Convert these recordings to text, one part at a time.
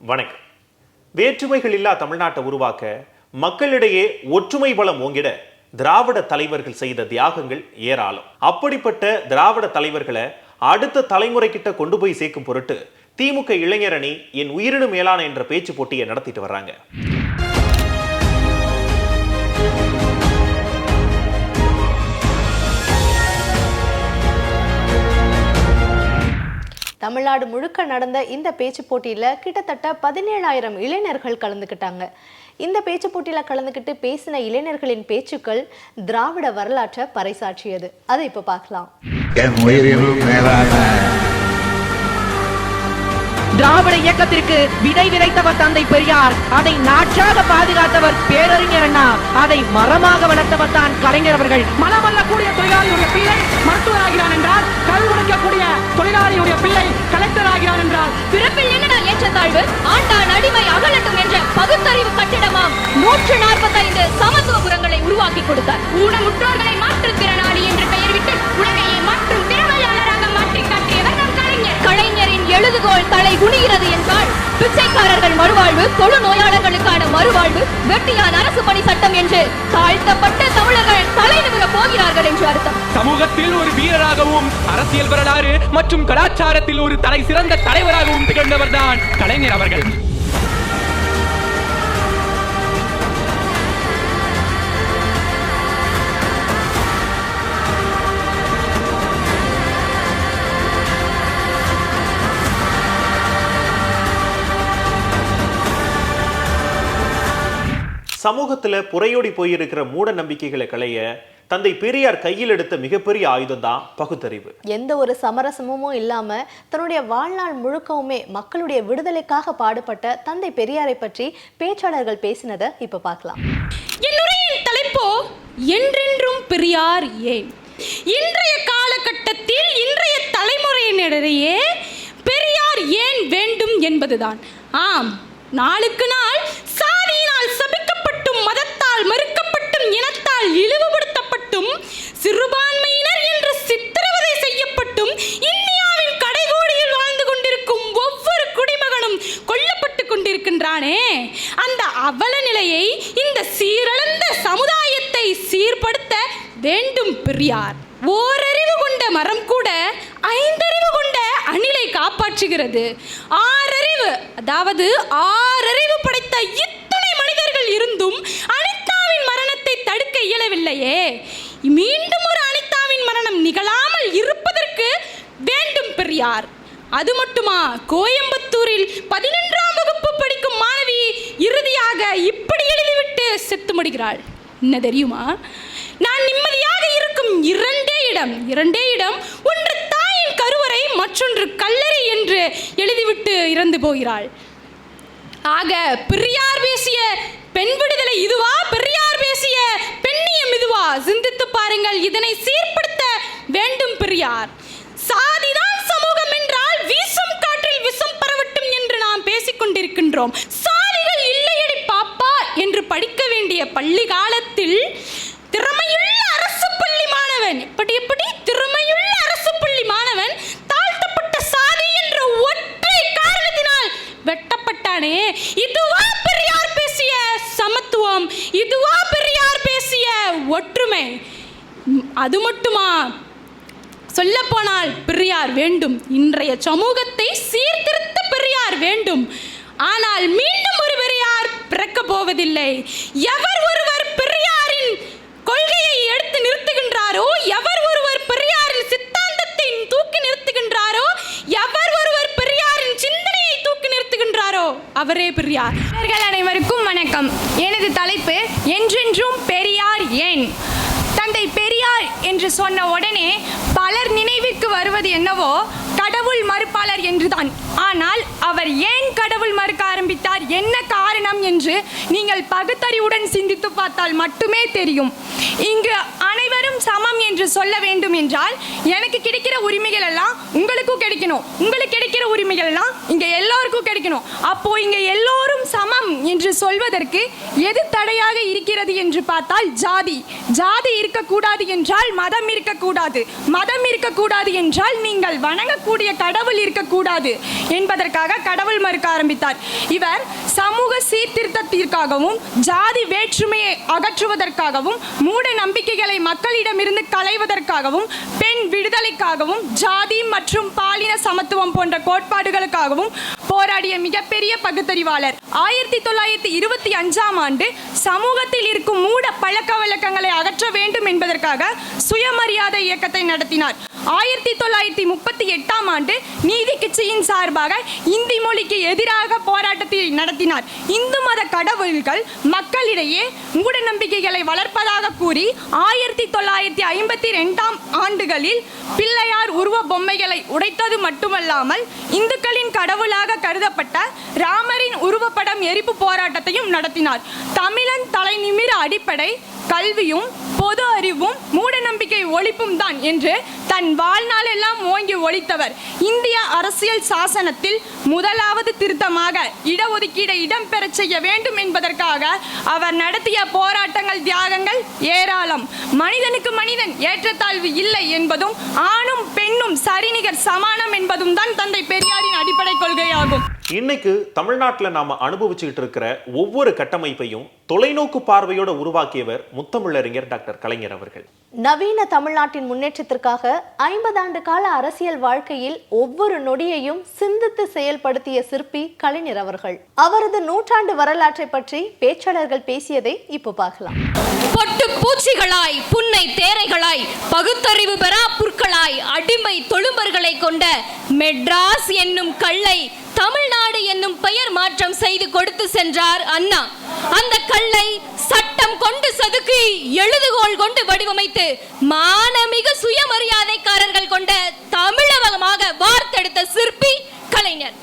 வணக்கம். வேற்றுமைகள் இல்லா தமிழ்நாட்டை உருவாக்க மக்களிடையே ஒற்றுமை பலம் ஓங்கிட திராவிட தலைவர்கள் செய்த தியாகங்கள் ஏராளம். அப்படிப்பட்ட திராவிட தலைவர்களை அடுத்த தலைமுறை கிட்ட கொண்டு போய் சேர்க்கும் பொருட்டு திமுக இளைஞரணி என் உயிரினு மேலான என்ற பேச்சு போட்டியை நடத்திட்டு வர்றாங்க. தமிழ்நாடு முழுக்க நடந்த இந்த பேச்சு போட்டியில கிட்டத்தட்ட பதினேழாயிரம் இளைஞர்கள் கலந்துக்கிட்டாங்க இந்த பேச்சு போட்டியில் கலந்துக்கிட்டு பேசின இளைஞர்களின் பேச்சுக்கள் திராவிட வரலாற்றை பறைசாற்றியது. அதை இப்போ பார்க்கலாம். என் மேலான திராவிட இயக்கத்திற்கு விதை விதைத்தவர் தந்தை பெரியார். அதை நாற்றாக பாதுகாத்தவர் பேரறிஞர் அண்ணா. அதை மரமாக வளர்த்தவர் தான் கலைஞர் அவர்கள். மனமல்ல கூடிய தொழிலாளியுடைய பிள்ளை மருத்துவர் ஆகிறான் என்றால் கல் உடைக்கக்கூடிய தொழிலாளியுடைய பிள்ளை கலெக்டர் ஆகிறான் என்றால் பிறப்பில் என்னடா ஏற்றத்தாழ்வு? ஆண்டான் அடிமை அகலட்டும் என்ற பகுத்தறிவு கட்டிடமாம். நூற்று நாற்பத்தைந்து சமத்துவபுரங்களை உருவாக்கி கொடுத்தார். ஊனமுற்றோர்களை மாற்றுத்திறனாளி என்று பெயர்விட்டு உலகையே மற்றும் திறன் எழுதுகோள் தலை குனிகிறது என்றால் பிச்சைக்காரர்கள் மறுவாழ்வு தொழு நோயாளர்களுக்கான மறுவாழ்வு வெட்டியான் அரசு பணி சட்டம் என்று தாழ்த்தப்பட்ட தமிழர்கள் தலை நிமிர போகிறார்கள் என்று அர்த்தம். சமூகத்தில் ஒரு வீரராகவும் அரசியல் வரலாறு மற்றும் கலாச்சாரத்தில் ஒரு தலை சிறந்த தலைவராகவும் திகழ்ந்தவர் தான் கலைஞர் அவர்கள். சமூகத்துல புறையோடி போயிருக்கிற மூட நம்பிக்கைகளை களைய தந்தை பெரியார் கையில் எடுத்த மிகப்பெரிய ஆயுதம் தான் பகுத்தறிவு. எந்த ஒரு சமரசமும் இல்லாம தன்னுடைய வாழ்நாள் முழுக்கவுமே மக்களுடைய விடுதலைக்காக பாடுபட்ட தந்தை பெரியாரை பற்றி பேச்சாளர்கள் பேசினதை இப்ப பார்க்கலாம். என்னுரையின் தலைப்போ என்றென்றும் பெரியார் ஏன்? இன்றைய காலகட்டத்தில் இன்றைய தலைமுறையினரிடையே பெரியார் ஏன் வேண்டும் என்பதுதான். ஆம் நாளுக்கு நாள் சாதியினால் சபிக்கப்பட்டும் மதத்தால் மறுக்கப்பட்டும் இனத்தால் இழிவுபடுத்தப்பட்டும் சிறுபான்மையினர் என்று சித்திரவதை செய்யப்பட்டும் இந்தியாவின் கடைகோடியில் வாழ்ந்து கொண்டிருக்கும் ஒவ்வொரு குடிமகனும் கொல்லப்பட்டு கொண்டிருக்கின்றானே. அந்த அவல நிலையை இந்த சீரழந்த சமுதாயத்தை சீர்படுத்த வேண்டும் பெரியார். ஓரறிவு கொண்ட மரம் கூட ஐந்தறிவு கொண்ட அணிலை காப்பாற்றுகிறது. ஆறறிவு அதாவது ஆறு வேண்டும் அது மட்டுமா? கோயம்புத்தூரில் பதினொன்றாம் வகுப்பு படிக்கும் மாணவி இறுதியாக இப்படி எழுதிவிட்டு செத்து முடிகிறாள் என்ன தெரியுமா? நான் நிம்மதியாக இருக்கும் இரண்டே இடம் இரண்டே இடம் ஒன்று தாயின் கருவறை மற்றொன்று கல்லறை என்று எழுதிவிட்டு இறந்து போகிறாள். ஆக பெரியார் பேசிய பெண் விடுதலை இதுவா? பெரியார் பேசிய பெண்ணியம் இதுவா? சிந்தித்து பாருங்கள் இதனை சீர்படுத்த வேண்டும் பெரியார். கொண்டிருக்கின்றோம். சாதிகள் இல்லையடி பாப்பா என்று படிக்க வேண்டிய பள்ளி காலத்தில் திறமையுள்ள அரசு பள்ளி மாணவன் இப்படி எப்படி திறமையுள்ள அரசு பள்ளி மாணவன் தாழ்த்தப்பட்ட சாதி என்ற ஒற்றை காரணத்தினால் வெட்டப்பட்டானே. இதுவா பெரியார் பேசிய சமத்துவம் இதுவா பெரியார் பேசிய ஒற்றுமை. அது மட்டுமா? சொல்லப்போனால் பெரியார் வேண்டும். இன்றைய சமூகத்தை சீர்திருத்த பெரியார் வேண்டும் ஆனால் மீண்டும் ஒரு பெரியார் பிறக்க போவதில்லை. எவர் ஒருவர் பெரியாரின் கொள்கையை எடுத்து நிறுத்துகின்றாரோ எவர் ஒருவர் பெரியாரின் சித்தாந்தத்தை தூக்கி நிறுத்துகின்றாரோ எவர் ஒருவர் பெரியாரின் சிந்தனையை தூக்கி நிறுத்துகின்றாரோ அவரே பெரியார். அனைவருக்கும் வணக்கம். எனது தலைப்பு என்றென்றும் பெரியார் ஏன்? தந்தை பெரியார் என்று சொன்ன உடனே பலர் நினைவிற்கு வருவது என்னவோ கடவுள் மறுப்பாளர் என்றுதான். ஆனால் அவர் ஏன் கடவுள் மறுக்க ஆரம்பித்தார்? என்ன காரணம் என்று நீங்கள் பகுத்தறிவுடன் சிந்தித்து பார்த்தால் மட்டுமே தெரியும். இங்கு அனைவரும் சமம் என்று சொல்ல வேண்டும் என்றால் எனக்கு கிடைக்கிற உரிமைகள் எல்லாம் உங்களுக்கும் கிடைக்கணும். உங்களுக்கு கிடைக்கிற உரிமைகள் எல்லாம் இங்க எல்லாருக்கும் கிடைக்கணும். அப்போ இங்க எல்லோரும் மதம் என்று சொல்வதற்கு எது தடையாக இருக்கிறது என்று பார்த்தால் ஜாதி. ஜாதி இருக்கக்கூடாது என்றால் மதம் இருக்கக்கூடாது. மதம் இருக்கக்கூடாது என்றால் நீங்கள் வணங்கக்கூடிய கடவுள் இருக்கக்கூடாது என்பதற்காக கடவுள் மறுக்க ஆரம்பித்தார். இவர் சமூக சீர்திருத்தத்திற்காகவும் ஜாதி வேற்றுமையை அகற்றுவதற்காகவும் மூட நம்பிக்கைகளை மக்களிடமிருந்து களைவதற்காகவும் பெண் விடுதலைக்காகவும் ஜாதி மற்றும் பாலின சமத்துவம் போன்ற கோட்பாடுகளுக்காகவும் போராடிய மிகப்பெரிய பகுத்தறிவாளர். ஆயிரத்தி தொள்ளாயிரத்தி இருபத்தி அஞ்சாம் ஆண்டு சமூகத்தில் இருக்கும் மூட பழக்க வழக்கங்களை அகற்ற வேண்டும் என்பதற்காக சுயமரியாதை இயக்கத்தை நடத்தினார். ஆயிரத்தி தொள்ளாயிரத்தி முப்பத்தி எட்டாம் ஆண்டு நீதி கட்சியின் சார்பாக இந்தி மொழிக்கு எதிராக போராட்டத்தை நடத்தினார். இந்து மத கடவுள்கள் மக்களிடையே மூட நம்பிக்கைகளை வளர்ப்பதாக கூறி ஆயிரத்தி தொள்ளாயிரத்தி ஐம்பத்தி ரெண்டாம் ஆண்டுகளில் பிள்ளையார் உருவ பொம்மைகளை உடைத்தது மட்டுமல்லாமல் இந்துக்களின் கடவுளாக கருதப்பட்ட ராமரின் உருவப்படம் எரிப்பு போராட்டத்தையும் நடத்தினார். தமிழன் தலைநிமிர அடிப்படை கல்வியும் பொது அறிவும் மூடநம்பிக்கை ஒழிப்பும் தான் என்று தன் வாழ்நாளெல்லாம் ஓங்கி ஒழித்தவர். இந்திய அரசியல் சாசனத்தில் முதலாவது திருத்தமாக இடஒதுக்கீடை இடம்பெறச் செய்ய வேண்டும் என்பதற்காக அவர் நடத்திய போராட்டங்கள் தியாகங்கள் ஏராளம். மனிதனுக்கு மனிதன் ஏற்றத்தாழ்வு இல்லை என்பதும் ஆணும் பெண்ணும் சரிநிகர் சமானம் என்பதும் தான் தந்தை பெரியாரின் அடிப்படை கொள்கையாகும். இன்னைக்கு தமிழ்நாட்டில் நாம அனுபவிச்சுக்கிட்டு இருக்கிற ஒவ்வொரு கட்டமைப்பையும் தொலைநோக்கு பார்வையோடு உருவாக்கியவர் முத்தமிழறிஞர் டாக்டர் கலைஞர் அவர்கள். நவீன தமிழ்நாட்டின் முன்னேற்றத்திற்காக ஐம்பது ஆண்டு கால அரசியல் வாழ்க்கையில் ஒவ்வொரு நொடியையும் சிந்தித்து செயல்படுத்திய சிற்பி கலைஞர் அவர்கள். அவரது நூற்றாண்டு வரலாற்றை பற்றி பேச்சாளர்கள் பேசியதை இப்போ பார்க்கலாம். பொட்டு பூச்சிகளாய் புன்னை தேரைகளாய் பகுத்தறிவு பெறா புற்களாய் அடிமை தொழும்பர்களை கொண்ட மெட்ராஸ் என்னும் கல்லை தமிழ்நாடு என்னும் பெயர் மாற்றம் செய்து கொடுத்து சென்றார் அண்ணா. அந்த கல்லை சட்டம் கொண்டு சதுக்கி எழுதுகோள் கொண்டு வடிவமைத்து மானமிகு சுயமரியாதைக்காரர்கள் கொண்ட தமிழகமாக வார்த்தெடுத்த சிற்பி கலைஞர்.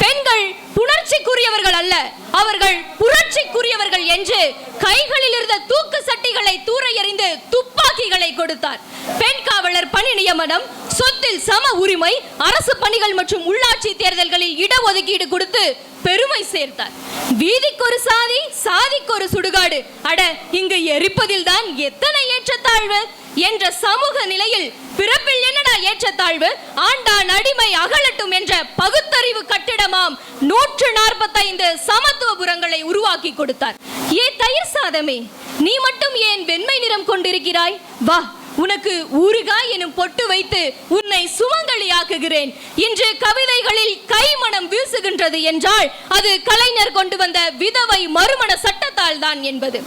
பெண்கள் புணர்ச்சிக்குரியவர்கள் அல்ல அவர்கள் புரட்சிக்குரியவர்கள் என்று கைகளில் இருந்த தூக்கு சட்டிகளை தூர எறிந்து துப்பாக்கிகளை கொடுத்தார். பெண் காவலர் பணி நியமனம் சொத்தில் சம உரிமை அரசு பணிகள் மற்றும் உள்ளாட்சி தேர்தல்களில் இடஒதுக்கீடு கொடுத்து பெருமை சேர்த்தார். வீதிக்கு ஒரு சாதி சாதிக்கு ஒரு சுடுகாடு. அட இங்கு எரிப்பதில் தான் எத்தனை ஏற்றத்தாழ்வு? என்ற சமூக நிலையில் பிறப்பில் என்னடா ஏற்றத்தாழ்வு? ஆண்டான் அடிமை அகலட்டும் என்ற பகுத்தறிவு கட்டிடமாம் நூற்று நாற்பத்தைந்து சமத்துவபுரங்களை உருவாக்கி கொடுத்தார். ஏ தயிர் சாதமே நீ மட்டும் ஏன் வெண்மை நிறம் கொண்டிருக்கிறாய்? வா உனக்கு ஊறுகாய் எனும் பொட்டு வைத்து உன்னை சுமங்கலியாக்குகிறேன். இன்று கவிதைகளில் கைமணம் வீசுகின்றது என்றால் அது கலைஞர் கொண்டு வந்த விதவை மறுமண சட்டத்தால் தான் என்பது.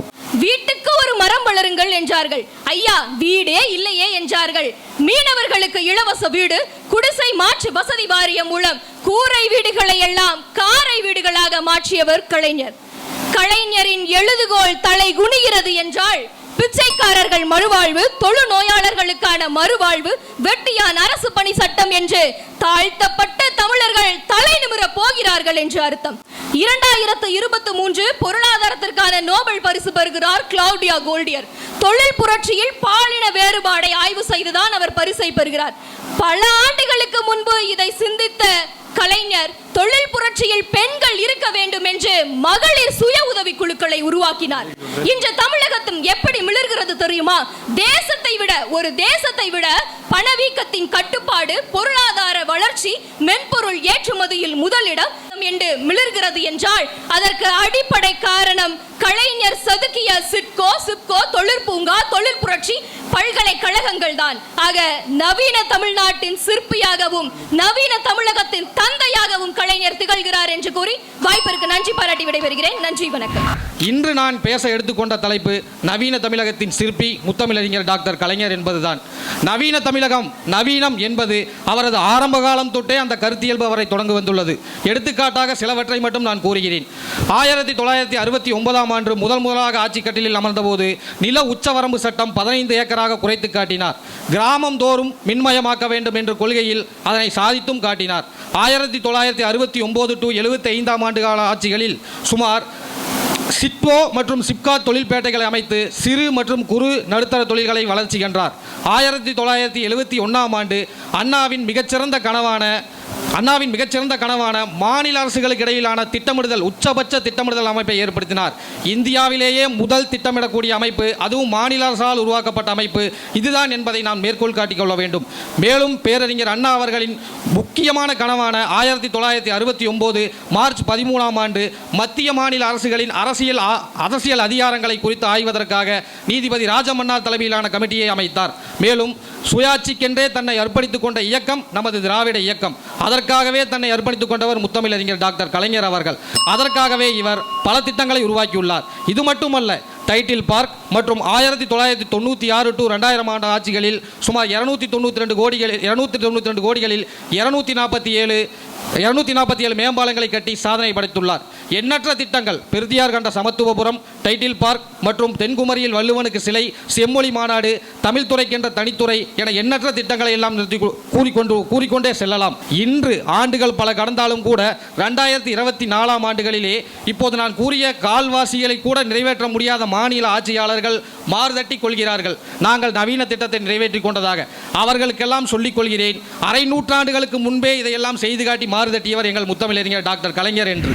வீட்டுக்கு ஒரு மரம் வளருங்கள் என்றார்கள். ஐயா வீடே இல்லையே என்றார்கள். மீனவர்களுக்கு இலவச வீடு குடிசை மாற்று வசதி வாரியம் மூலம் கூரை வீடுகளை எல்லாம் காரை வீடுகளாக மாற்றியவர் கலைஞர். கலைஞரின் எழுதுகோல் தலை குனிகிறது என்றால் பிச்சைக்காரர்கள் மறுவாழ்வு தொழு நோயாளர்களுக்கான மறுவாழ்வு வெட்டியான் அரசு பணி சட்டம் என்று தாழ்த்தப்பட்ட தமிழர்கள் தலை நிமிர போகிறார்கள் என்று அர்த்தம். இரண்டாயிரத்து இருபத்தி மூன்று பொருளாதாரத்திற்கான நோபல் பரிசு பெறுகிறார் கிளவுடியா கோல்டியர். தொழில் புரட்சியில் பாலின வேறுபாடை ஆய்வு செய்துதான் அவர் பரிசை பெறுகிறார். பல ஆண்டுகளுக்கு முன்பு இதை சிந்தித்த கலைஞர் தொழில் புரட்சியில் பெண்கள் இருக்க வேண்டும் என்று மகளிர் சுய உதவி குழுக்களை உருவாக்கினார். இன்று தமிழகத்தும் எப்படி மிளர்கிறது தெரியுமா? தேசத்தை விட ஒரு தேசத்தை விட பணவீக்கத்தின் கட்டுப்பாடு பொருளாதார வளர்ச்சி மென்பொருள் ஏற்றுமதியில் முதலிடம் என்று மிளர்கிறது என்றால் அதற்கு அடிப்படை காரணம் கலைஞர் சதுக்கிய சிட்கோ சிப்கோ தொழிற்பூங்கா தொழில் புரட்சி பல்கலைக்கழகங்கள் தான். ஆக நவீன தமிழ்நாட்டின் சிற்பியாகவும் நவீன தமிழகத்தின் தந்தையாகவும் கலைஞர் திகழ்கிறார் என்று கூறி வாய்ப்பிற்கு நன்றி பாராட்டி விடைபெறுகிறேன். நன்றி வணக்கம். இன்று நான் பேச எடுத்துக்கொண்ட தலைப்பு நவீன தமிழகத்தின் சிற்பி முத்தமிழறிஞர் டாக்டர் கலைஞர் என்பதுதான். நவீன தமிழகம் நவீனம் என்பது அவரது ஆரம்ப காலம் தொட்டே அந்த கருத்தியல்பு அவரை தொடங்கு வந்துள்ளது. எடுத்துக்காட்டாக சிலவற்றை மட்டும் நான் கூறுகிறேன். ஆயிரத்தி தொள்ளாயிரத்தி அறுபத்தி ஒன்பதாம் ஆண்டு முதல் முதலாக ஆட்சி கட்டிலில் அமர்ந்தபோது நில உச்சவரம்பு சட்டம் பதினைந்து ஏக்கர் ஏக்கராக குறைத்து காட்டினார். கிராமம் தோறும் மின்மயமாக்க வேண்டும் என்ற கொள்கையில் அதனை சாதித்தும் காட்டினார். ஆயிரத்தி தொள்ளாயிரத்தி அறுபத்தி ஒம்பது டு எழுபத்தி ஐந்தாம் ஆண்டு கால ஆட்சிகளில் சுமார் சிட்போ மற்றும் சிப்கா தொழில்பேட்டைகளை அமைத்து சிறு மற்றும் குறு நடுத்தர தொழில்களை வளர்ச்சி கண்டார் ஆயிரத்தி தொள்ளாயிரத்தி எழுபத்தி ஒன்றாம் ஆண்டு அண்ணாவின் மிகச்சிறந்த கனவான அண்ணாவின் மிகச்சிறந்த கனவான மாநில அரசுகளுக்கு இடையிலான திட்டமிடுதல் உச்சபட்ச திட்டமிடுதல் அமைப்பை ஏற்படுத்தினார். இந்தியாவிலேயே முதல் திட்டமிடக்கூடிய அமைப்பு அதுவும் மாநில அரசால் உருவாக்கப்பட்ட அமைப்பு இதுதான் என்பதை நான் மேற்கோள் காட்டிக்கொள்ள வேண்டும். மேலும் பேரறிஞர் அண்ணா அவர்களின் முக்கியமான கனவான ஆயிரத்தி தொள்ளாயிரத்தி அறுபத்தி ஒன்பது மார்ச் பதிமூணாம் ஆண்டு மத்திய மாநில அரசுகளின் அரசியல் அரசியல் அதிகாரங்களை குறித்து ஆய்வதற்காக நீதிபதி ராஜமன்னார் தலைமையிலான கமிட்டியை அமைத்தார். மேலும் சுயாட்சிக்கென்றே தன்னை அர்ப்பணித்துக் கொண்ட இயக்கம் நமது திராவிட இயக்கம். அதற்காகவே தன்னை அர்ப்பணித்துக் கொண்டவர் முத்தமிழறிஞர் டாக்டர் கலைஞர் அவர்கள். அதற்காகவே இவர் பல திட்டங்களை உருவாக்கியுள்ளார். இது மட்டுமல்ல டைட்டில் பார்க் மற்றும் ஆயிரத்தி தொள்ளாயிரத்தி தொண்ணூற்றி ஆறு டு ரெண்டாயிரம் ஆண்டு ஆட்சிகளில் சுமார் இரநூத்தி தொண்ணூற்றி ரெண்டு கோடிகளில் இரநூத்தி தொண்ணூற்றி ரெண்டு கோடிகளில் இரநூத்தி நாற்பத்தி ஏழு இருநூத்தி நாற்பத்தி ஏழு மேம்பாலங்களை கட்டி சாதனை படைத்துள்ளார். எண்ணற்ற திட்டங்கள். பெருதியார் கண்ட சமத்துவபுரம் டைட்டில் பார்க் மற்றும் தென்குமரியில் வள்ளுவனுக்கு சிலை செம்மொழி மாநாடு தமிழ் துறைக்கென்ற தனித்துறை என எண்ணற்ற திட்டங்களை எல்லாம் நிறுத்தி கூறிக்கொண்டு கூறிக்கொண்டே செல்லலாம். இன்று ஆண்டுகள் பல கடந்தாலும் கூட ரெண்டாயிரத்தி இருபத்தி நாலாம் ஆண்டுகளிலே இப்போது நான் கூறிய கால்வாசிகளை கூட நிறைவேற்ற முடியாத மாநில ஆட்சியாளர்கள் மாறுதட்டி கொள்கிறார்கள். நாங்கள் நவீன திட்டத்தை நிறைவேற்றி கொண்டதாக. அவர்களுக்கெல்லாம் சொல்லிக் கொள்கிறேன் அரை நூற்றாண்டுகளுக்கு முன்பே இதையெல்லாம் செய்து காட்டி மாறுதட்டியவர் எங்கள் முத்தமிழறிஞர் டாக்டர் கலைஞர் என்று.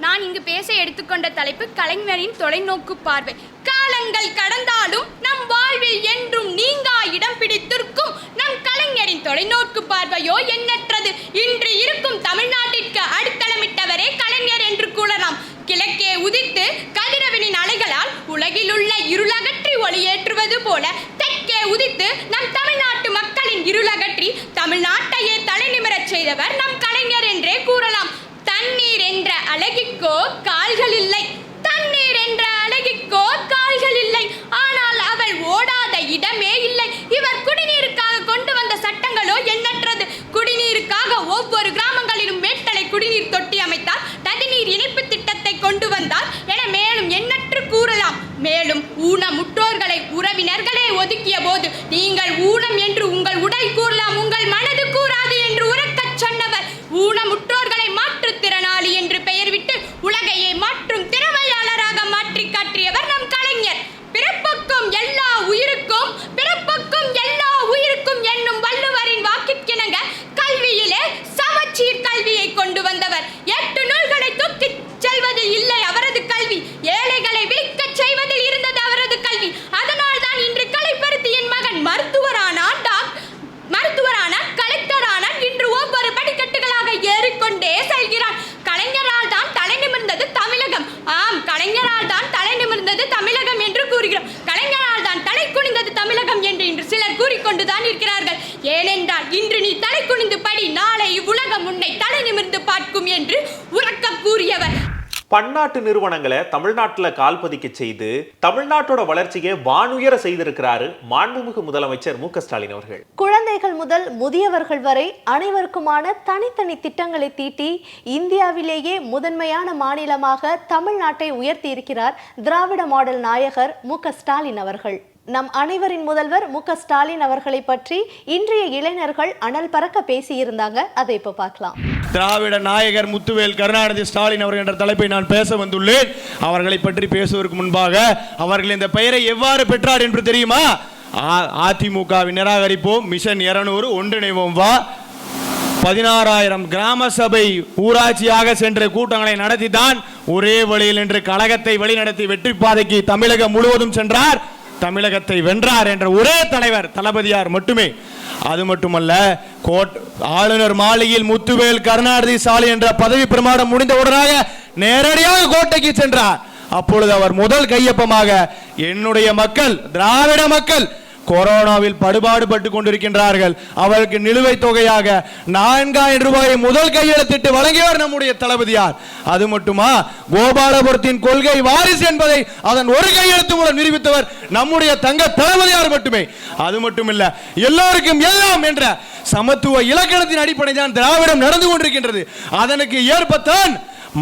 நான் இங்கு பேச எடுத்துக்கொண்ட தலைப்பு கலைஞரின் தொலைநோக்கு பார்வை. காலங்கள் கடந்தாலும் நம் வாழ்வில் என்றும் நீங்கா இடம் பிடித்திருக்கும் நம் கலைஞரின் தொலைநோக்கு பார்வையோ எண்ணற்றது இன்று இருக்கும் தமிழ்நாட்டிற்கு அடித்தளமிட்டவரே கலைஞர் என்று கூறலாம் கிழக்கே உதித்து கதிரவனின் அலைகளால் உலகிலுள்ள இருளகற்றி ஒளியேற்றுவது போல தெற்கே உதித்து நம் தமிழ்நாட்டு மக்களின் இருளகற்றி தமிழ்நாட்டையே தலைநிமிரச் செய்தவர் நம் கலைஞர் என்றே கூறலாம் தண்ணீர் என்ற அழகிக்கோ கால்கள் இல்லை தண்ணீர் என்ற அழகிக்கோ கால்கள் இல்லை ஆனால் அவள் ஓடாத இடமே இல்லை இவர் குடிநீருக்காக கொண்டு வந்த சட்டங்களோ எண்ணற்றது குடிநீருக்காக ஒவ்வொரு கிராமங்களிலும் மேட்டலை குடிநீர் தொட்டி அமைத்தார் நதிநீர் இணைப்பு திட்டத்தை கொண்டு வந்தார் என மேலும் எண்ணற்று கூறலாம் மேலும் ஊனமுற்றோர்களை உறவினர்களே ஒதுக்கிய போது நீங்கள் ஊனம் என்று உங்கள் உடல் கூறலாம் உங்கள் மனது கூறாது என்று உறக்கச் சொன்னவர் ஊனமுற்றோர்களை மாற்றுத்திறனாளி என்று பெயர்விட்டு உலகையே மாற்றும் திறமையாளராக மாற்றி காட்டியவர் நம் கலைஞர் பிறப்புக்கும் எல்லா உயிருக்கும் பிறப்புக்கும் எல்லா உயிருக்கும் என்னும் வள்ளுவரின் வாக்கிற்கிணங்க கல்வியிலே சமச்சீர் கல்வியை கொண்டு வந்தவர் எட்டு நூல்களை தூக்கிச் செல்வதில் இல்லை அவரது கல்வி ஏழைகளை விழிக்கச் செய்வதில் இருந்தது அவரது கல்வி அதனால் தான் இன்று கலைப்பருத்தியின் மகன் மருத்துவரானான் டாக் மருத்துவரானான் கலெக்டரானான் இன்று ஒவ்வொரு படிக்கட்டுகளாக ஏறிக்கொண்டே செல்கிறான் கலைஞரால் தான் தலை நிமிர்ந்தது தமிழகம் ஆம் கலைஞரால் தான் தலை நிமிர்ந்தது தமிழகம் என்று கூறுகிறோம் கலைஞரால் தான் தலை குனிந்தது தமிழகம் என்று இன்று சிலர் கூறிக்கொண்டுதான் இருக்கிறார்கள் ஏனென்றால் இன்று நீ தலை குனிந்து படி நாளை இவ்வுலகம் உன்னை தலை நிமிர்ந்து பார்க்கும் என்று உறக்க கூறியவர் பன்னாட்டு நிறுவனங்களை தமிழ்நாட்டுல கால் பதிக்க செய்து தமிழ்நாட்டோட வளர்ச்சியை வானுயர செய்திருக்கிறாரு மாண்புமிகு முதலமைச்சர் மு ஸ்டாலின் அவர்கள். குழந்தைகள் முதல் முதியவர்கள் வரை அனைவருக்குமான தனித்தனி திட்டங்களை தீட்டி இந்தியாவிலேயே முதன்மையான மாநிலமாக தமிழ்நாட்டை உயர்த்தி இருக்கிறார் திராவிட மாடல் நாயகர் மு க ஸ்டாலின் அவர்கள். நம் அனைவரின் முதல்வர் மு ஸ்டாலின் அவர்களை பற்றி இன்றைய இளைஞர்கள் அனல் பறக்க பேசியிருந்தாங்க. அதை இப்போ பார்க்கலாம். திராவிட நாயகர் முத்துவேல் கருணாநிதி ஸ்டாலின் அவர்கள் என்ற தலைப்பை நான் பேச வந்துள்ளேன். அவர்களை பற்றி பேசுவதற்கு முன்பாக அவர்கள் இந்த பெயரை எவ்வாறு பெற்றார் என்று தெரியுமா? அதிமுகவை நிராகரிப்போம். மிஷன் இருநூறு ஒன்றிணைவோம். வா. பதினாறாயிரம் கிராம சபை ஊராட்சியாக சென்ற கூட்டங்களை நடத்தி தான் ஒரே வழியில் என்று கழகத்தை வழிநடத்தி வெற்றி பாதைக்கு தமிழகம் முழுவதும் சென்றார். தமிழகத்தை வென்றார் என்ற ஒரே தலைவர் தளபதியார் மட்டுமே. அது மட்டுமல்ல கோட் ஆளுநர் மாளிகையில் முத்துவேல் கருணாநிதி சாலை என்ற பதவி பிரமாணம் முடிந்தவுடனாக நேரடியாக கோட்டைக்கு சென்றார். அப்பொழுது அவர் முதல் கையொப்பமாக என்னுடைய மக்கள் திராவிட மக்கள் கொரோனாவில் படுபாடுபட்டு கொண்டிருக்கின்றார்கள். அவருக்கு நிலுவைத் தொகையாக நான்காயிரம் ரூபாயை முதல் கையெழுத்திட்டு வழங்கியவர் நம்முடைய தளபதியார். அது மட்டுமா? கோபாலபுரத்தின் கொள்கை வாரிசு என்பதை அதன் ஒரு கையெழுத்து மூலம் நிரூபித்தவர் நம்முடைய தங்க தளபதியார் மட்டுமே. அது மட்டுமில்ல எல்லோருக்கும் எல்லாம் என்ற சமத்துவ இலக்கணத்தின் அடிப்படை தான் திராவிடம் நடந்து கொண்டிருக்கின்றது. அதனுக்கு ஏற்பத்தான்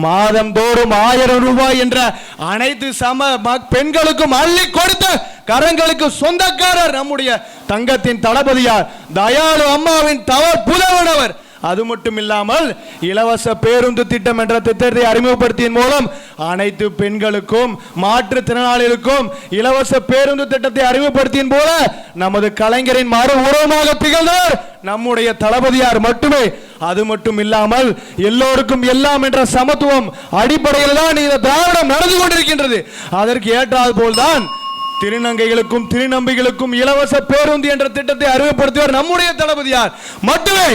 மாதம் தோறும் ஆயிரம் ரூபாய் என்ற அனைத்து சம பெண்களுக்கும் அள்ளி கொடுத்த கரங்களுக்கு சொந்தக்காரர் நம்முடைய தங்கத்தின் தளபதியார் தயாளு அம்மாவின் தவ புதவனவர் அது மட்டும் இல்லாமல் இலவச பேருந்து திட்டம் என்ற திட்டத்தை அறிமுகப்படுத்தியின் மூலம் அனைத்து பெண்களுக்கும் மாற்றுத்திறனாளிகளுக்கும் இலவச பேருந்து திட்டத்தை அறிமுகப்படுத்தியின் போல நமது கலைஞரின் மறு உருவமாக திகழ்ந்தார். நம்முடைய தளபதியார் மட்டுமே. அது மட்டும் இல்லாமல் எல்லோருக்கும் எல்லாம் என்ற சமத்துவம் அடிப்படையில் தான் இந்த திராவிடம் நடந்து கொண்டிருக்கின்றது. அதற்கு ஏற்றாது போல்தான் திருநங்கைகளுக்கும் திருநம்பிகளுக்கும் இலவச பேருந்து என்ற திட்டத்தை அறிமுகப்படுத்தியவர் நம்முடைய தளபதியார் மட்டுமே.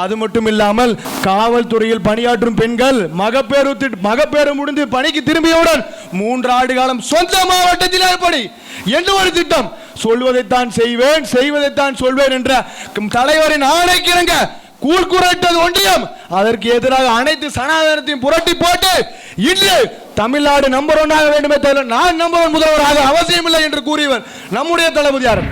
அது மட்டும் இல்லாமல் காவல்துறையில் பணியாற்றும் பெண்கள் மகப்பேறு மகப்பேறு முடிந்து பணிக்கு திரும்பியவுடன் மூன்று ஆண்டு காலம் சொந்த மாவட்டத்தில் ஏற்படி. எந்த ஒரு திட்டம்? சொல்வதைத்தான் செய்வேன் செய்வதைத்தான் சொல்வேன் என்ற தலைவரின் ஆணைக்கிறங்க கூழ்குரட்டது ஒன்றியம். அதற்கு எதிராக அனைத்து சனாதனத்தையும் புரட்டி போட்டு இன்று தமிழ்நாடு நம்பர் ஒன்னாக வேண்டுமே தவிர நான் நம்பர் ஒன் முதல்வராக அவசியமில்லை என்று கூறியவர் நம்முடைய தளபதியார்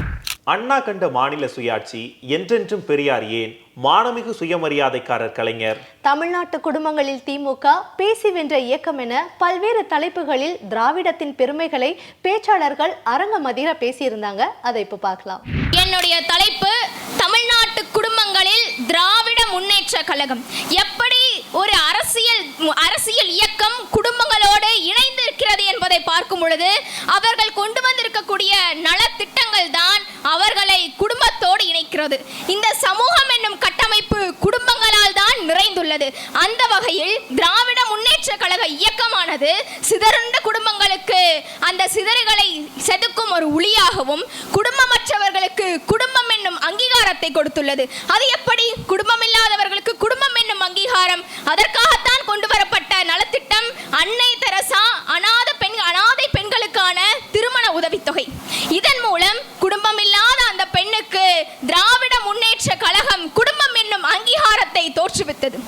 அண்ணா கண்ட மாநில சுயாட்சி என்றென்றும் பெரியார் ஏன்? மானமிகு சுயமரியாதைக்காரர் கலைஞர். தமிழ்நாட்டு குடும்பங்களில் திமுக பேசி வென்ற இயக்கம் என பல்வேறு தலைப்புகளில் திராவிடத்தின் பெருமைகளை பேச்சாளர்கள் அரங்கமதிர பேசியிருந்தாங்க. அதை இப்போ பார்க்கலாம். என்னுடைய தலைப்பு தமிழ்நாட்டு குடும்பங்களில் திராவிட முன்னேற்ற கழகம். எப்படி ஒரு அரசியல் அரசியல் இயக்கம் குடும்பங்களோடு இணைந்து இருக்கிறது என்பதை பார்க்கும் பொழுது அவர்கள் கொண்டு வந்திருக்கக்கூடிய நலத்திட்டங்கள் தான் அவர்களை குடும்பத்தோடு இணைக்கிறது. இந்த சமூகம் என்னும் கட்டமைப்பு குடும்பங்களால் தான் நிறைந்துள்ளது. அந்த வகையில் திராவிட முன்னேற்ற கழக இயக்கமானது சிதறுண்ட குடும்பங்களுக்கு அந்த சிதறுகளை செதுக்கும் ஒரு ஒளியாகவும் குடும்பமற்றவர்களுக்கு குடும்ப கொடுத்துள்ளது. அது எப்படி? குடும்பம் இல்லாதவர்களுக்கு குடும்பம் என்னும் அங்கீகாரம். அதற்காகத்தான் கொண்டு வரப்பட்ட நலத்திட்டம் அன்னை தெரசா அநாத பெண் அனாதை பெண்களுக்கான திருமண உதவித்தொகை இதன் மூலம் குடும்பம் இல்லாத அந்த பெண்ணுக்கு திராவிட முன்னேற்ற கழகம் குடும்பம் என்னும் அங்கீகாரத்தை தோற்றுவித்தது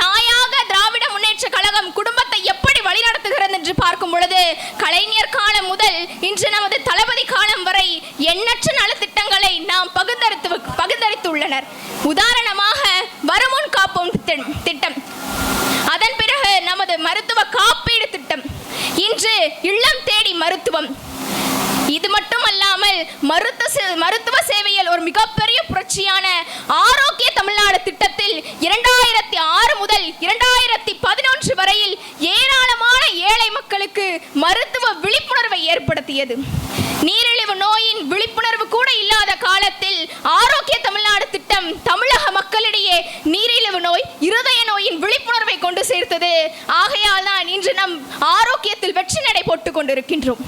தாயாக திராவிட முன்னேற்ற கழகம் குடும்பத்தை எப்படி வழிநடத்துகிறது என்று பார்க்கும் பொழுது கலைஞர் காலம் முதல் இன்று நமது தளபதி காலம் வரை எண்ணற்ற நலத்திட்டங்களை நாம் பகுத்தறித்து பகுத்தறித்துள்ளனர் உதாரணமாக வருமுன் திட்டம். அதன் பிறகு நமது மருத்துவ காப்பீடு திட்டம். இன்று இல்லம் தேடி மருத்துவம். இது மட்டுமல்லாமல் மருத்துவ மருத்துவ சேவையில் ஒரு மிகப்பெரிய புரட்சியான ஆரோக்கிய தமிழ்நாடு திட்டத்தில் இரண்டாயிரத்தி ஆறு முதல் இரண்டாயிரத்தி பதினொன்று வரையில் ஏராளமான ஏழை மக்களுக்கு மருத்துவ விழிப்புணர்வை ஏற்படுத்தியது. நீரிழிவு நோயின் விழிப்புணர்வு கூட இல்லாத காலத்தில் ஆரோக்கிய தமிழ்நாடு திட்டம் தமிழக மக்களிடையே நீரிழிவு நோய் இருதய நோயின் விழிப்புணர்வை கொண்டு சேர்த்தது. ஆகையால் தான் இன்று நம் ஆரோக்கியத்தில் வெற்றி நடை போட்டுக் கொண்டிருக்கின்றோம்.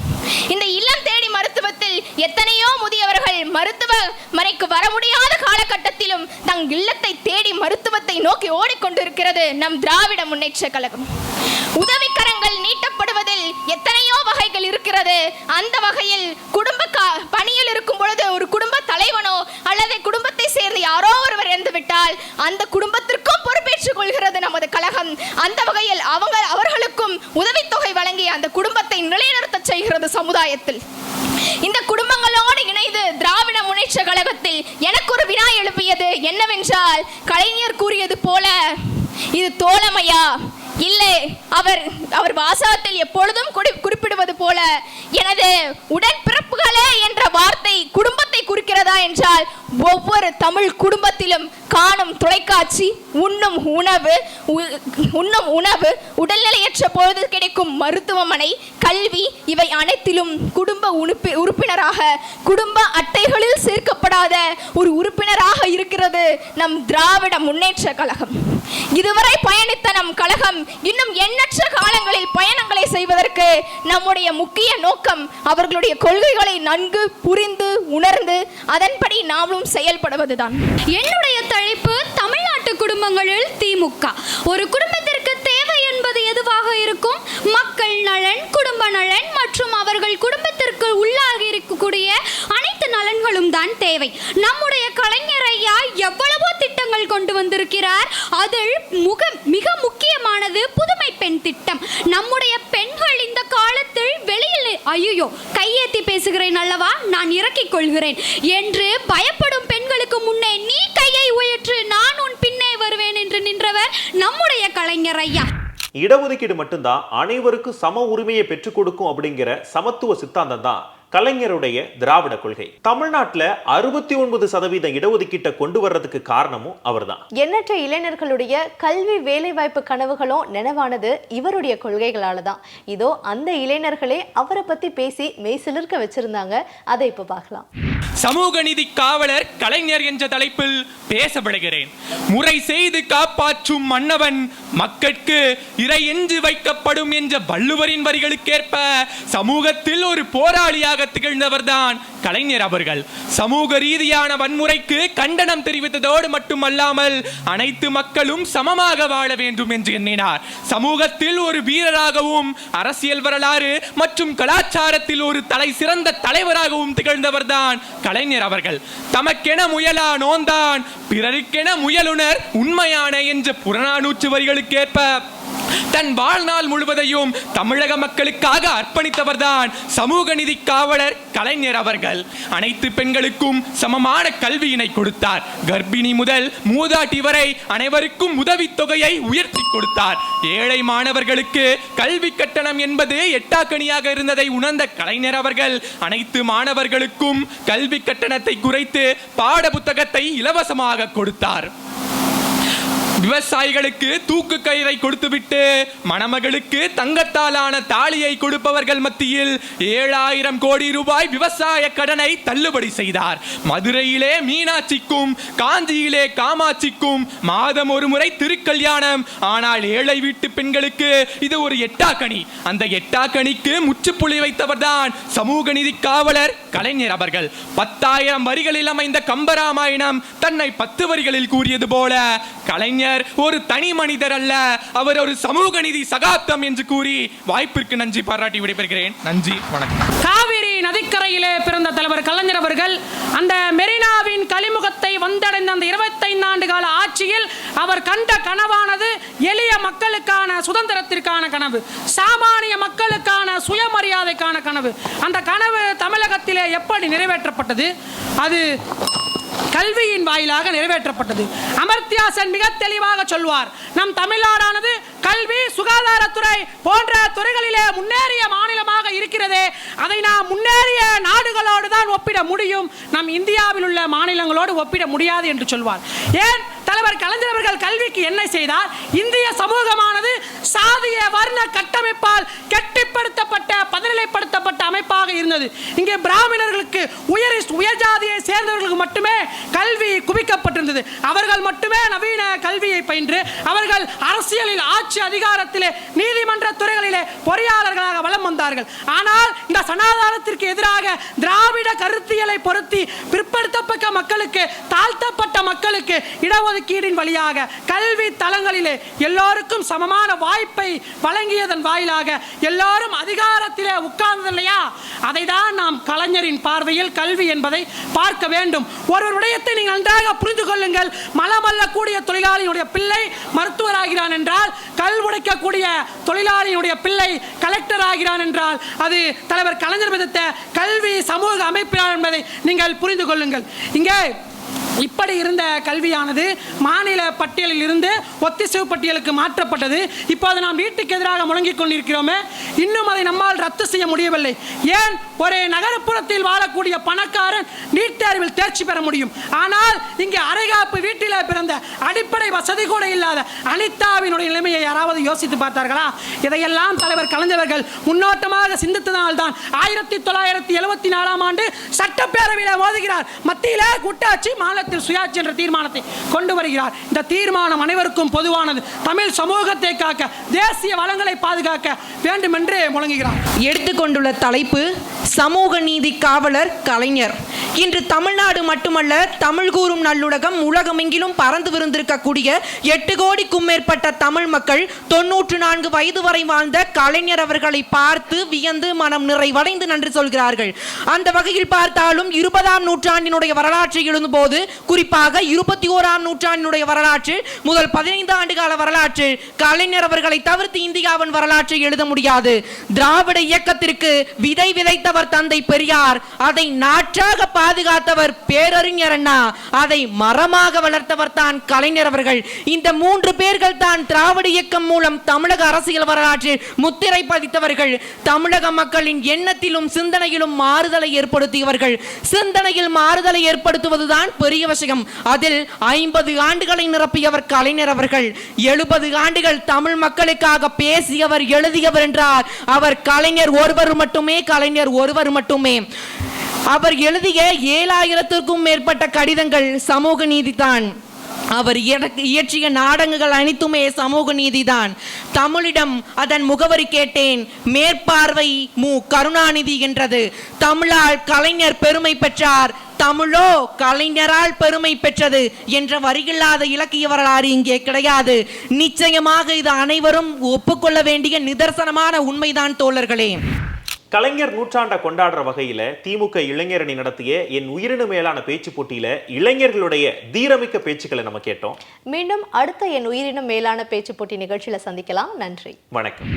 இந்த இல்லம் தேடி மருத்துவத்தில் எத்தனையோ முதியவர்கள் மருத்துவமனைக்கு வர முடியாத காலகட்டத்திலும் தங் இல்லத்தை தேடி மருத்துவத்தை நோக்கி ஓடிக்கொண்டிருக்கிறது நம் திராவிட முன்னேற்ற கழகம். உதவிக்கரங்கள் நீட்டப்படுவதில் எத்தனையோ வகைகள் இருக்கிறது. அந்த வகையில் குடும்ப பணியில் இருக்கும் பொழுது ஒரு குடும்ப தலைவனோ அல்லது குடும்பத்தை சேர்ந்த யாரோ ஒருவர் இறந்து விட்டால் அந்த குடும்பத்திற்கும் பொறுப்பேற்றுக் கொள்கிறது நமது கழகம். அந்த வகையில் அவங்க அவர்களுக்கும் உதவித்தொகை வழங்கி அந்த குடும்பத்தை நிலைநிறுத்த செய்கிறது சமுதாயத்தில். இந்த குடும்பங்களோடு இணைந்து திராவிட முன்னேற்ற கழகத்தில் எனக்கு ஒரு வினா எழுப்பியது என்னவென்றால் கலைஞர் கூறியது போல இது தோழமையா? இல்லை அவர் அவர் வாசகத்தில் எப்பொழுதும் குறி- குறிப்பிடுவது போல எனது உடன்பிறப்புகளே என்ற வார்த்தை குடும்பத்தை குறிக்கிறதா என்றால் ஒவ்வொரு தமிழ் குடும்பத்திலும் காணும் தொலைக்காட்சி உண்ணும் உணவு உ- உண்ணும் உணவு உடல்நிலையற்ற பொழுது கிடைக்கும் மருத்துவமனை கல்வி இவை அனைத்திலும் குடும்ப உறுப்பி உறுப்பினராக குடும்ப அட்டைகளில் சேர்க்கப்படாத ஒரு உறுப்பினராக இருக்கிறது நம் திராவிட முன்னேற்ற கழகம். இதுவரை பயணித்த நம் கழகம் இன்னும் எண்ணற்ற காலங்களில் பயணங்களை செய்வதற்கு நம்முடைய முக்கிய நோக்கம் அவர்களுடைய கொள்கைகளை நன்கு புரிந்து உணர்ந்து அதன்படி நாமும் செயல்படுவதுதான். என்னுடைய தலைப்பு தமிழ்நாட்டு குடும்பங்களில் திமுக. ஒரு குடும்பத்திற்கு என்பது எதுவாக இருக்கும்? மக்கள் நலன் குடும்ப நலன் மற்றும் அவர்கள் குடும்பத்திற்கு உள்ளாகி இருக்கக்கூடிய அனைத்து நலன்களும் தான் தேவை. நம்முடைய கலைஞர் ஐயா எவ்வளவோ திட்டங்கள் கொண்டு வந்திருக்கிறார். அதில் முக மிக முக்கியமானது புதுமை பெண் திட்டம். நம்முடைய பெண்கள் இந்த காலத்தில் வெளியில் ஐயோ கையேத்தி பேசுகிறேன் அல்லவா? நான் இறக்கிக் கொள்கிறேன் என்று பயப்படும் பெண்களுக்கு முன்னே நீ கையை உயற்று நான் உன் பின்னே வருவேன் என்று நின்றவர் நம்முடைய கலைஞர் ஐயா. இடஒதுக்கீடு மட்டும்தான் அனைவருக்கும் சம உரிமையை பெற்றுக் கொடுக்கும் அப்படிங்கிற சமத்துவ சித்தாந்தம் தான் கலைஞருடைய திராவிட கொள்கை. தமிழ்நாட்டுல அறுபத்தி ஒன்பது சதவீத இடஒதுக்கீட்டை கொண்டு வர்றதுக்கு காரணமும் அவர்தான். எண்ணற்ற இளைஞர்களுடைய கல்வி வேலைவாய்ப்பு கனவுகளும் நினைவானது இவருடைய கொள்கைகளால தான் இதோ அந்த இளைஞர்களே அவரை பத்தி பேசி மெய் சிலிர்க்க வச்சிருந்தாங்க. அதை இப்ப பார்க்கலாம். சமூக நீதி காவலர் கலைஞர் என்ற தலைப்பில் பேசப்படுகிறேன். முறை செய்து காப்பாற்றும் மன்னவன் மக்கட்கு இறை என்று வைக்கப்படும் என்ற வள்ளுவரின் வரிகளுக்கேற்ப சமூகத்தில் ஒரு போராளியாக முன்னோடியாக திகழ்ந்தவர் தான் கலைஞர் அவர்கள். சமூக ரீதியான வன்முறைக்கு கண்டனம் தெரிவித்ததோடு மட்டுமல்லாமல் அனைத்து மக்களும் சமமாக வாழ வேண்டும் என்று எண்ணினார். சமூகத்தில் ஒரு வீரராகவும் அரசியல் வரலாறு மற்றும் கலாச்சாரத்தில் ஒரு தலை சிறந்த தலைவராகவும் திகழ்ந்தவர் தான் கலைஞர் அவர்கள். தமக்கென முயலா நோந்தான் பிறருக்கென முயலுனர் உண்மையான என்ற புறநானூற்று வரிகளுக்கேற்ப தன் வாழ்நாள் முழுவதையும் தமிழக மக்களுக்காக அர்ப்பணித்தவர்தான் சமூக நிதி காவலர் கலைஞர் அவர்கள். அனைத்து பெண்களுக்கும் சமமான கல்வியினை கொடுத்தார். கர்ப்பிணி முதல் மூதாட்டி வரை அனைவருக்கும் உதவித்தொகையை உயர்த்தி கொடுத்தார். ஏழை மாணவர்களுக்கு கல்வி கட்டணம் என்பது எட்டாக்கணியாக இருந்ததை உணர்ந்த கலைஞர் அவர்கள் அனைத்து மாணவர்களுக்கும் கல்வி கட்டணத்தை குறைத்து பாட புத்தகத்தை இலவசமாக கொடுத்தார். விவசாயிகளுக்கு தூக்கு கயிறை கொடுத்துவிட்டு மணமகளுக்கு தங்கத்தாலான தாலியை கொடுப்பவர்கள் மத்தியில் ஏழாயிரம் கோடி ரூபாய் விவசாய கடனை தள்ளுபடி செய்தார். மதுரையிலே மீனாட்சிக்கும் காஞ்சியிலே காமாட்சிக்கும் மாதம் ஒரு முறை திருக்கல்யாணம். ஆனால் ஏழை வீட்டு பெண்களுக்கு இது ஒரு எட்டாக்கணி அந்த எட்டாக்கணிக்கு முற்றுப்புள்ளி வைத்தவர்தான் சமூக நீதி காவலர் கலைஞர் அவர்கள். பத்தாயிரம் வரிகளில் அமைந்த கம்பராமாயணம் தன்னை பத்து வரிகளில் கூறியது போல கலைஞர் ஒரு தனி மனிதர் அல்ல. அவர் ஒரு சமூக நீதி சகாப்தம் என்று கூறி வாய்ப்பிற்கு நன்றி பாராட்டி விடைபெறுகிறேன். நன்றி வணக்கம். காவிரி நதிக்கரையிலே பிறந்த தலைவர் கலைஞர் அவர்கள் அந்த மெரினாவின் கலிமுகத்தை வந்தடைந்த அந்த இருபத்தைந்து ஆண்டு கால ஆட்சியில் அவர் கண்ட கனவானது எளிய மக்களுக்கான சுதந்திரத்திற்கான கனவு சாமானிய மக்களுக்கான சுயமரியாதைக்கான கனவு. அந்த கனவு தமிழகத்திலே எப்படி நிறைவேற்றப்பட்டது? அது கல்வியின் வாயிலாக நிறைவேற்றப்பட்டது. அமர்த்தியாசன் மிக தெளிவாக சொல்வார். நம் தமிழ்நாடானது கல்வி சுகாதாரத்துறை போன்ற துறைகளிலே முன்னேறிய மாநிலமாக இருக்கிறதே. அதை நாம் முன்னேறிய நாடுகளோடு தான் ஒப்பிட முடியும். நம் இந்தியாவில் உள்ள மாநிலங்களோடு ஒப்பிட முடியாது என்று சொல்வார். ஏன்? தலைவர் கலைஞர் அவர்கள் கல்விக்கு என்ன செய்தார்? இந்திய சமூகமானது சாதிய வர்ண கட்டமைப்பால் கெட்டிப்படுத்தப்பட்ட பதிநிலைப்படுத்தப்பட்ட அமைப்பாக இருந்தது. இங்கே பிராமணர்களுக்கு உயர் உயர் ஜாதியை சேர்ந்தவர்களுக்கு மட்டுமே கல்வி குவிக்கப்பட்டிருந்தது. அவர்கள் மட்டுமே நவீன கல்வியை பயின்று அவர்கள் அரசியலில் ஆட்சி அதிகாரத்திலே நீதிமன்ற துறைகளிலே பொறியாளர்களாக வளம் வந்தார்கள். ஆனால் இந்த சனாதானத்திற்கு எதிராக திராவிட கருத்தியலை பொருத்தி பிற்படுத்தப்பட்ட மக்களுக்கு தாழ்த்தப்பட்ட மக்களுக்கு இடஒதுக்கீடின் வழியாக கல்வி தளங்களிலே எல்லோருக்கும் சமமான வாய்ப்பை வழங்கியதன் வாயிலாக எல்லாரும் அதிகாரத்திலே உட்கார்ந்தது இல்லையா அதை தான் நாம் கலைஞரின் பார்வையில் கல்வி என்பதை பார்க்க வேண்டும். ஒருவர் விடயத்தை நீங்கள் நன்றாக புரிந்து கொள்ளுங்கள். மலமல்லக்கூடிய தொழிலாளியினுடைய பிள்ளை மருத்துவர் ஆகிறான் என்றால் கல் உடைக்கக்கூடிய தொழிலாளியினுடைய பிள்ளை கலெக்டர் ஆகிறான் என்றால் அது தலைவர் கலைஞர் விதத்த கல்வி சமூக அமைப்பினார் என்பதை நீங்கள் புரிந்து கொள்ளுங்கள். இங்கே இப்படி இருந்த கல்வியானது மாநில பட்டியலில் இருந்து ஒத்திசைவு பட்டியலுக்கு மாற்றப்பட்டது. இப்போது நாம் வீட்டுக்கு எதிராக முழங்கிக் கொண்டிருக்கிறோமே இன்னும் அதை நம்மால் ரத்து செய்ய முடியவில்லை. ஏன்? ஒரே நகரப்புறத்தில் வாழக்கூடிய பணக்காரன் நீட் தேர்வில் தேர்ச்சி பெற முடியும். ஆனால் இங்கே அரைகாப்பு வீட்டில் பிறந்த அடிப்படை வசதி கூட இல்லாத அனிதாவினுடைய நிலைமையை யாராவது யோசித்து பார்த்தார்களா? இதையெல்லாம் தலைவர் கலைஞர்கள் முன்னோட்டமாக சிந்தித்ததால்தான் ஆயிரத்தி தொள்ளாயிரத்தி எழுபத்தி நாலாம் ஆண்டு சட்டப்பேரவையில் மோதுகிறார். மத்தியில கூட்டாட்சி மாநிலத்தில் சுயாட்சி என்ற தீர்மானத்தை கொண்டு வருகிறார். இந்த தீர்மானம் அனைவருக்கும் பொதுவானது. தமிழ் சமூகத்தை காக்க தேசிய வளங்களை பாதுகாக்க வேண்டும் என்று முழங்குகிறார். எடுத்துக்கொண்டுள்ள தலைப்பு சமூக நீதி காவலர் கலைஞர். இன்று தமிழ்நாடு மட்டுமல்ல தமிழ் கூறும் நல்லுலகம் உலகமெங்கிலும் பறந்து விருந்திருக்கக்கூடிய எட்டு கோடிக்கும் மேற்பட்ட தமிழ் மக்கள் தொன்னூற்று நான்கு வயது வரை வாழ்ந்த கலைஞர் அவர்களை பார்த்து வியந்து மனம் நிறைவடைந்து நன்றி சொல்கிறார்கள். அந்த வகையில் பார்த்தாலும் இருபதாம் நூற்றாண்டினுடைய வரலாற்றை எழுதும்போது குறிப்பாக இருபத்தி ஓராம் நூற்றாண்டினுடைய வரலாற்று முதல் பதினைந்து ஆண்டு கால வரலாற்று கலைஞர் அவர்களை தவிர்த்து இந்தியாவின் வரலாற்றை எழுத முடியாது. திராவிட இயக்கத்திற்கு விதை விதைத்த வளர்த்தவர் தந்தை பெரியார். அதை நாற்றாக பாதுகாத்தவர் பேரறிஞர் அண்ணா. அதை மரமாக வளர்த்தவர் தான் கலைஞர் அவர்கள். இந்த மூன்று பேர்கள் தான் திராவிட இயக்கம் மூலம் தமிழக அரசியல் வரலாற்றில் முத்திரை பதித்தவர்கள். தமிழக மக்களின் எண்ணத்திலும் சிந்தனையிலும் மாறுதலை ஏற்படுத்தியவர்கள். சிந்தனையில் மாறுதலை ஏற்படுத்துவதுதான் பெரிய விஷயம் அதில் ஐம்பது ஆண்டுகளை நிரப்பியவர் கலைஞர் அவர்கள். எழுபது ஆண்டுகள் தமிழ் மக்களுக்காக பேசியவர் எழுதியவர் என்றார். அவர் கலைஞர் ஒருவர் மட்டுமே கலைஞர் ஒருவர் மட்டுமே. அவர் எழுதிய ஏழாயிரத்திற்கும் மேற்பட்ட கடிதங்கள் சமூக நீதிதான். அவர் இயற்றிய நாடகங்கள் அனைத்துமே சமூக நீதிதான். தமிழிடம் அதன் முகவரி கேட்டேன். மேற்பார்வை மு. கருணாநிதி என்றது. தமிழால் கலைஞர் பெருமை பெற்றார். தமிழோ கலைஞரால் பெருமை பெற்றது என்ற வரியில்லாத இலக்கிய வரலாறு இங்கே கிடையாது. நிச்சயமாக இது அனைவரும் ஒப்புக்கொள்ள வேண்டிய நிதர்சனமான உண்மைதான் தோழர்களே. கலைஞர் நூற்றாண்டை கொண்டாடுற வகையில திமுக இளைஞரணி நடத்திய என் உயிரினு மேலான பேச்சு போட்டியில இளைஞர்களுடைய தீரமிக்க பேச்சுக்களை நம்ம கேட்டோம். மீண்டும் அடுத்த என் உயிரினும் மேலான பேச்சு போட்டி நிகழ்ச்சியில சந்திக்கலாம். நன்றி. வணக்கம்.